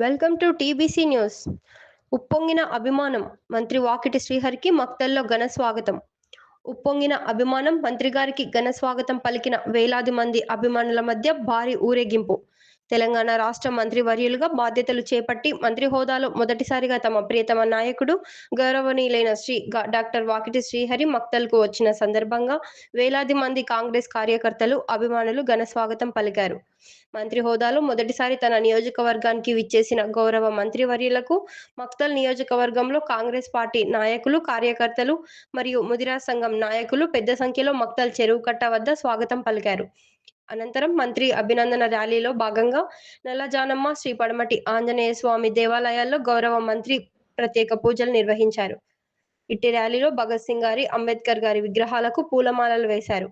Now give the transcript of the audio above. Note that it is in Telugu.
Welcome to TBC news. ఉప్పొంగిన అభిమానం మంత్రి వాకిటి శ్రీహరికి మక్తల్లో ఘన స్వాగతం. ఉప్పొంగిన అభిమానం మంత్రి గారికి ఘన స్వాగతం పలికిన వేలాది మంది అభిమానుల మధ్య భారీ ఊరేగింపు. తెలంగాణ రాష్ట్ర మంత్రి వర్యులుగా బాధ్యతలు చేపట్టి మంత్రి హోదాలో మొదటిసారిగా తమ ప్రియతమ నాయకుడు గౌరవనీయులైన శ్రీ డాక్టర్ వాకిటి శ్రీహరి మక్తల్కు వచ్చిన సందర్భంగా వేలాది మంది కాంగ్రెస్ కార్యకర్తలు అభిమానులు ఘన స్వాగతం పలికారు. మంత్రి హోదాలో మొదటిసారి తన నియోజకవర్గానికి విచ్చేసిన గౌరవ మంత్రి వర్యులకు మక్తల్ నియోజకవర్గంలో కాంగ్రెస్ పార్టీ నాయకులు కార్యకర్తలు మరియు ముదిరా సంఘం నాయకులు పెద్ద సంఖ్యలో మక్తల్ చెరువు కట్ట వద్ద స్వాగతం పలికారు. అనంతరం మంత్రి అభినందన ర్యాలీలో భాగంగా నల్లజానమ్మ శ్రీ పడమటి ఆంజనేయ స్వామి దేవాలయాల్లో గౌరవ మంత్రి ప్రత్యేక పూజలు నిర్వహించారు. ఇట్టి ర్యాలీలో భగత్ సింగ్ గారి అంబేద్కర్ గారి విగ్రహాలకు పూలమాలలు వేశారు.